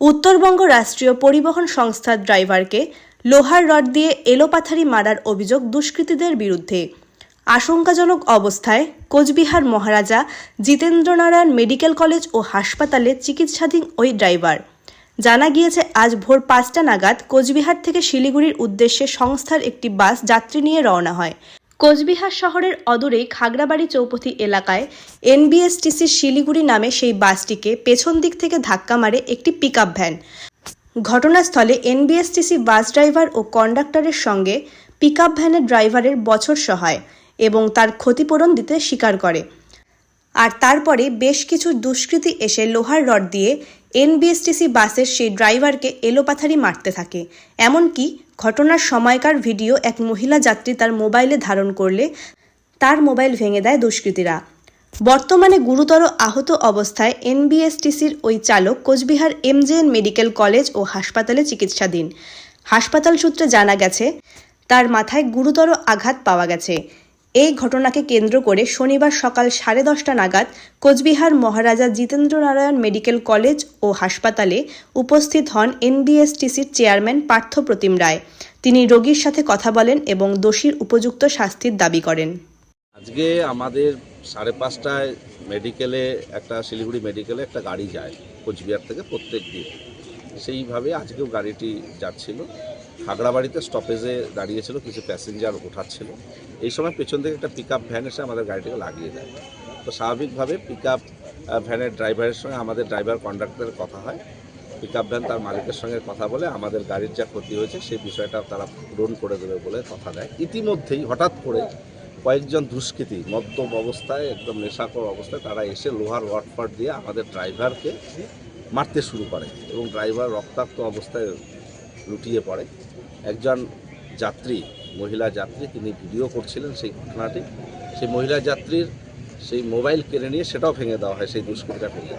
উত্তরবঙ্গ রাষ্ট্রীয় পরিবহন সংস্থার ড্রাইভারকে লোহার রড দিয়ে এলোপাথারি মারার অভিযোগ দুষ্কৃতীদের বিরুদ্ধে। আশঙ্কাজনক অবস্থায় কোচবিহার মহারাজা জিতেন্দ্রনারায়ণ মেডিকেল কলেজ ও হাসপাতালে চিকিৎসাধীন ওই ড্রাইভার। জানা গিয়েছে, আজ ভোর পাঁচটা নাগাদ কোচবিহার থেকে শিলিগুড়ির উদ্দেশ্যে সংস্থার একটি বাস যাত্রী নিয়ে রওনা হয়। কোচবিহার শহরের অদূরেই খাগড়াবাড়ি চৌপথি এলাকায় এনবিএসটিসির শিলিগুড়ি নামে সেই বাসটিকে পেছন দিক থেকে ধাক্কা মারে একটি পিকআপ ভ্যান। ঘটনাস্থলে এনবিএসটিসি বাস ড্রাইভার ও কন্ডাক্টরের সঙ্গে পিকআপ ভ্যানের ড্রাইভারের বছর সহায় এবং তার ক্ষতিপূরণ দিতে স্বীকার করে। আর তারপরে বেশ কিছু দুষ্কৃতী এসে লোহার রড দিয়ে এনবিএসটিসি বাসের সেই ড্রাইভারকে এলোপাথারি মারতে থাকে। এমনকি ঘটনার সময়কার ভিডিও এক মহিলা যাত্রী তার মোবাইলে ধারণ করলে তার মোবাইল ভেঙে দেয় দুষ্কৃতীরা। বর্তমানে গুরুতর আহত অবস্থায় এনবিএসটিসির ওই চালক কোচবিহার এমজেএন মেডিকেল কলেজ ও হাসপাতালে চিকিৎসাধীন। হাসপাতাল সূত্রে জানা গেছে, তার মাথায় গুরুতর আঘাত পাওয়া গেছে। এই ঘটনাকে কেন্দ্র করে শনিবার সকাল সাড়ে দশটা নাগাদ কোচবিহার মহারাজা জিতেন্দ্র নারায়ণ মেডিকেল কলেজ ও হাসপাতালে উপস্থিত হন এনবিএসটিসির চেয়ারম্যান পার্থ প্রতিম রায়। তিনি রোগীর সাথে কথা বলেন এবং দোষীর উপযুক্ত শাস্তির দাবি করেন। আজকে আমাদের সাড়ে পাঁচটায় মেডিকেলে একটা শিলিগুড়ি মেডিকেলে একটা গাড়ি যায় কোচবিহার থেকে প্রত্যেক দিন। সেইভাবে আজকেও গাড়িটি যাচ্ছিল। খাগড়াবাড়িতে স্টপেজে দাঁড়িয়েছিল, কিছু প্যাসেঞ্জার ওঠাচ্ছিল। এই সময় পেছন থেকে একটা পিক ভ্যান এসে আমাদের গাড়িটাকে লাগিয়ে দেয়। তো স্বাভাবিকভাবে পিক ভ্যানের ড্রাইভারের সঙ্গে, আমাদের ড্রাইভার কন্ডাক্টরের কথা হয়। পিক ভ্যান তার মালিকের সঙ্গে কথা বলে আমাদের গাড়ির যা ক্ষতি হয়েছে সেই বিষয়টা তারা পূরণ করে দেবে বলে কথা দেয়। ইতিমধ্যেই হঠাৎ করে কয়েকজন দুষ্কৃতী মদ্যপ অবস্থায়, একদম নেশাকর অবস্থায়, তারা এসে লোহার ওয়াটফাট দিয়ে আমাদের ড্রাইভারকে মারতে শুরু করে এবং ড্রাইভার রক্তাক্ত অবস্থায় লুটিয়ে পড়ে। একজন যাত্রী, মহিলা যাত্রী, তিনি ভিডিও করছিলেন সেই ঘটনাটি। সেই মহিলা যাত্রীর সেই মোবাইল কেড়ে নিয়ে সেটাও ভেঙে দেওয়া হয়, সেই দুষ্কৃতীরা ভেঙে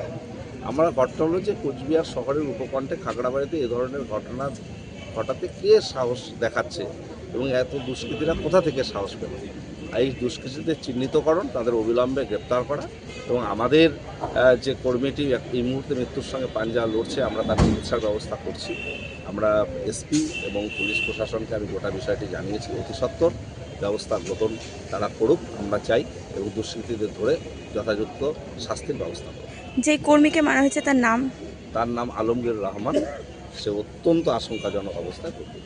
আমরা ঘটনা হলো যে কোচবিহার শহরের উপকণ্ঠে খাগড়াবাড়িতে এ ধরনের ঘটনা, ঘটাতে কে সাহস দেখাচ্ছে এবং এত দুষ্কৃতীরা কোথা থেকে সাহস পেল? এই দুষ্কৃতীদের চিহ্নিতকরণ তাদের অবিলম্বে গ্রেপ্তার করা এবং আমাদের যে কর্মীটি এই মুহূর্তে মৃত্যুর সঙ্গে পাঞ্জা লড়ছে আমরা তার চিকিৎসার ব্যবস্থা করছি। আমরা এসপি এবং পুলিশ প্রশাসনকে আমি গোটা বিষয়টি জানিয়েছি অতি সত্বর ব্যবস্থা গ্রহণ তারা করুক আমরা চাই এবং দুষ্কৃতীদের ধরে যথাযথ শাস্তির ব্যবস্থা করুক। যে কর্মীকে মারা হয়েছে তার নাম? তার নাম আলমগীর রহমান। সে অত্যন্ত আশঙ্কাজনক অবস্থায় পড়ে